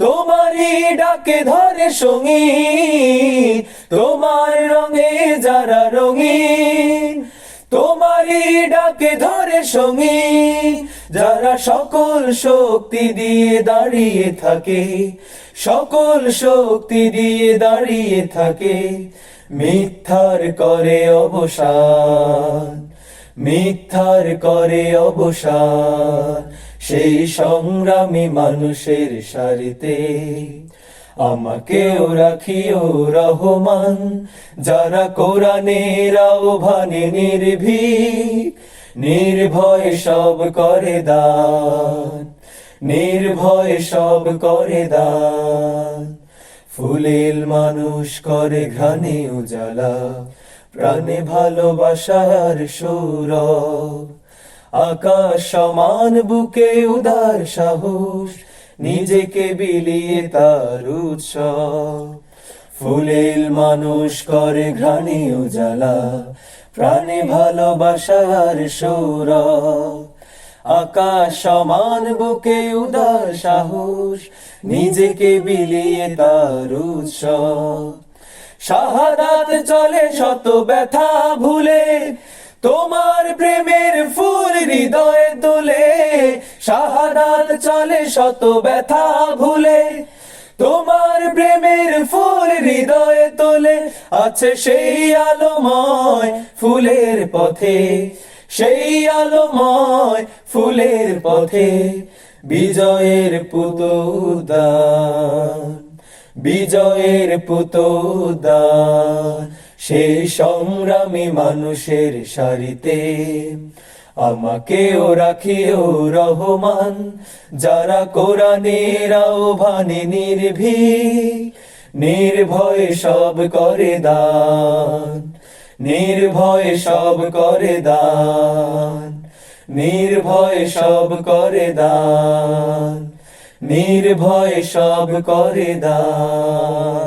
তোমারই ডাকে ধরে সংগীত, তোমার রঙে যারা রঙিন, তোমারই ডাকে ধরে সংগীত, যারা সকল শক্তি দিয়ে দাঁড়িয়ে থাকে, সকল শক্তি দিয়ে দাঁড়িয়ে থাকে, মিথ্যার করে অবসান। মিথ্যার করে অবসান সেই সংগ্রামী মানুষের সারিতে। আমাকেও রাখিও রহমান, যারা কোরআনের আহ্বানে নির্ভীক, নির্ভয় সব করে দান, নির্ভয় সব করে দান। ফুলেল মানুষ করে ঘ্রাণে উজালা প্রাণে ভালোবাসার সুর আকাশ সমান, বুকে উদার সাহস, নিজেকে বিলিয়ে তার উৎসব। ফুলেল মানুষ করে ঘ্রাণে উজালা, প্রাণে ভালোবাসার সুর আকাশ সমান, বুকে উদার সাহস, নিজেকে বিলিয়ে তার উৎসব। শাহাদাত চলে শত ব্যথা ভুলে, তোমার প্রেমের ফুল হৃদয়ে তোলে, শাহাদাত চলে শত ব্যথা ভুলে, তোমার প্রেমের ফুল হৃদয়ে তোলে, আছে সেই আলোময় ফুলের পথে, সেই আলোময় ফুলের পথে, বিজয়ের পুতুদান বিজয়ের পুতুদান সেই সংগ্রামী মানুষের সারিতে আমাকেও রাখিও রহমান। যারা কোরআনের আহ্বানে নির্ভীক, নির্ভয়ে সব করে দান। নির্ভয়ে সব করে দান। নির্ভয়ে সব করে দান। নির্ভয় সব করে দান